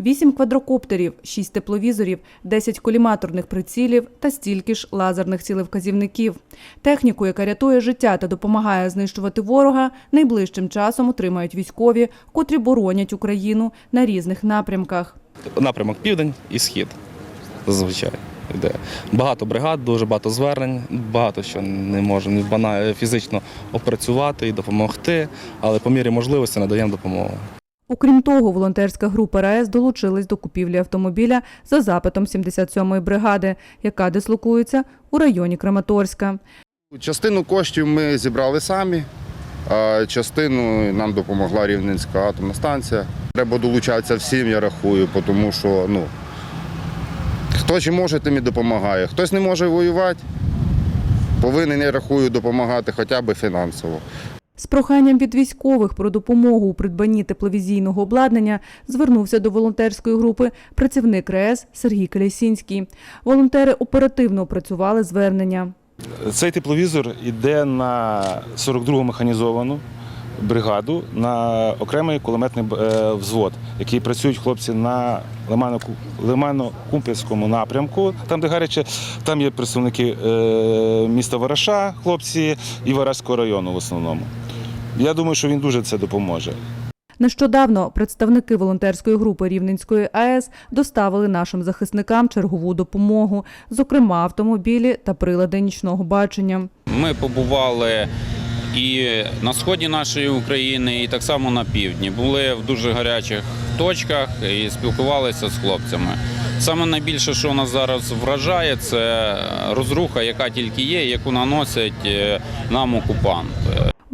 8 квадрокоптерів, 6 тепловізорів, 10 коліматорних прицілів та стільки ж лазерних цілевказівників. Техніку, яка рятує життя та допомагає знищувати ворога, найближчим часом отримають військові, котрі боронять Україну на різних напрямках. напрямок південь і схід. Зазвичай йде. Багато бригад, дуже багато звернень, багато що не можемо фізично опрацювати і допомогти, але по мірі можливості надаємо допомогу. Окрім того, волонтерська група РаЕС долучилась до купівлі автомобіля за запитом 77-ї бригади, яка дислокується у районі Краматорська. Частину коштів ми зібрали самі, а частину нам допомогла Рівненська атомна станція. Треба долучатися всім, я рахую, тому що ну, хто може, тим і допомагає. Хтось не може воювати, повинен, я рахую, допомагати хоча б фінансово. З проханням від військових про допомогу у придбанні тепловізійного обладнання звернувся до волонтерської групи працівник РаЕС Сергій Калясінський. Волонтери оперативно опрацювали звернення. Цей тепловізор йде на 42-гу механізовану бригаду на окремий кулеметний е, взвод, який працюють хлопці на Лимано- Лимано-Кумпільському напрямку. Там, де гаряче, там є представники е, міста Вараша, хлопці і Вараського району в основному. Я думаю, що він дуже це допоможе. Нещодавно представники волонтерської групи Рівненської АЕС доставили нашим захисникам чергову допомогу, зокрема автомобілі та прилади нічного бачення. Ми побували і на сході нашої України, і так само на півдні. Були в дуже гарячих точках і спілкувалися з хлопцями. Саме найбільше, що нас зараз вражає, це розруха, яка тільки є, яку наносять е, нам окупант.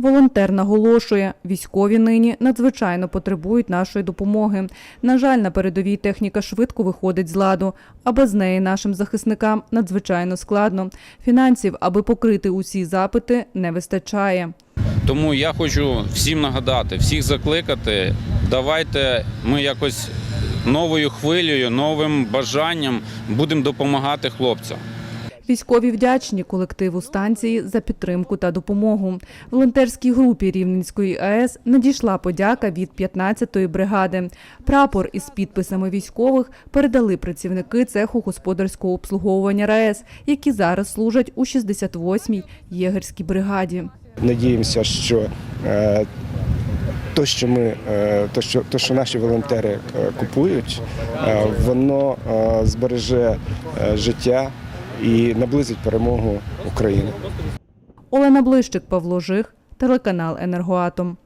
Волонтер наголошує, військові нині надзвичайно потребують нашої допомоги. На жаль, на передовій техніка швидко виходить з ладу, а без неї нашим захисникам надзвичайно складно. Фінансів, аби покрити усі запити, не вистачає. Тому я хочу всім нагадати, всіх закликати. Давайте ми якось новою хвилею, новим бажанням будемо допомагати хлопцям. Військові вдячні колективу станції за підтримку та допомогу. Волонтерській групі Рівненської АЕС надійшла подяка від 15-ї бригади. Прапор із підписами військових передали працівники цеху господарського обслуговування РаЕС, які зараз служать у 68-й єгерській бригаді. Надіємося, що е, то, що ми, е, то, що, то, що наші волонтери е, купують, воно збереже життя і наблизить перемогу України. Олена Блищик, Павло Жих, телеканал Енергоатом.